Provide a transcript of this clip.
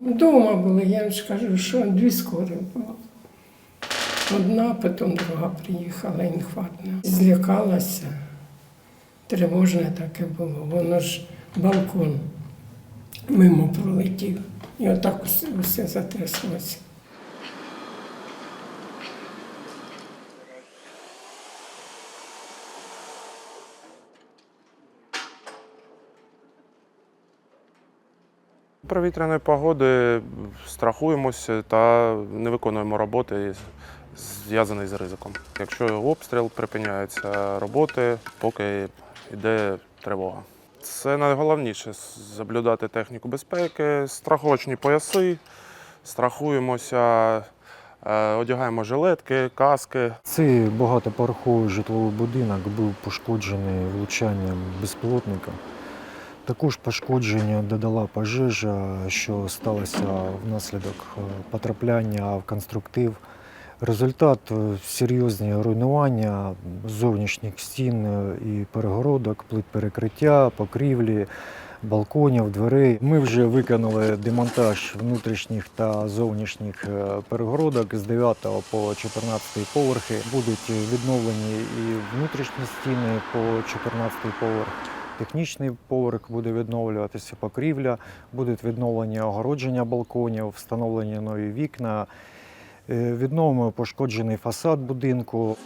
Дома були, я ж кажу, що дві скори було. Одна, потім друга приїхала, інхватна. Злякалася. Тривожне таке було. Воно ж балкон мимо пролетів. І отак усе, усе затряслося. Провітряної погоди страхуємося та не виконуємо роботи, зв'язані з ризиком. Якщо обстріл припиняються роботи, поки йде тривога. Це найголовніше соблюдати техніку безпеки, страховочні пояси, страхуємося, е, одягаємо жилетки, каски. Цей багатоповерховий житловий будинок був пошкоджений влучанням безпілотника. Також пошкодження додала пожежа, що сталося внаслідок е, потрапляння в конструктив. Результат е, серйозні руйнування зовнішніх стін е, і перегородок, плит перекриття, покрівлі, балконів, дверей. Ми вже виконали демонтаж внутрішніх та зовнішніх е, перегородок з 9 по 14 поверхи. Будуть відновлені і внутрішні стіни по 14 поверх. Технічний поверх буде відновлюватися покрівля, будуть відновлені огородження балконів, встановлені нові вікна, відновимо пошкоджений фасад будинку.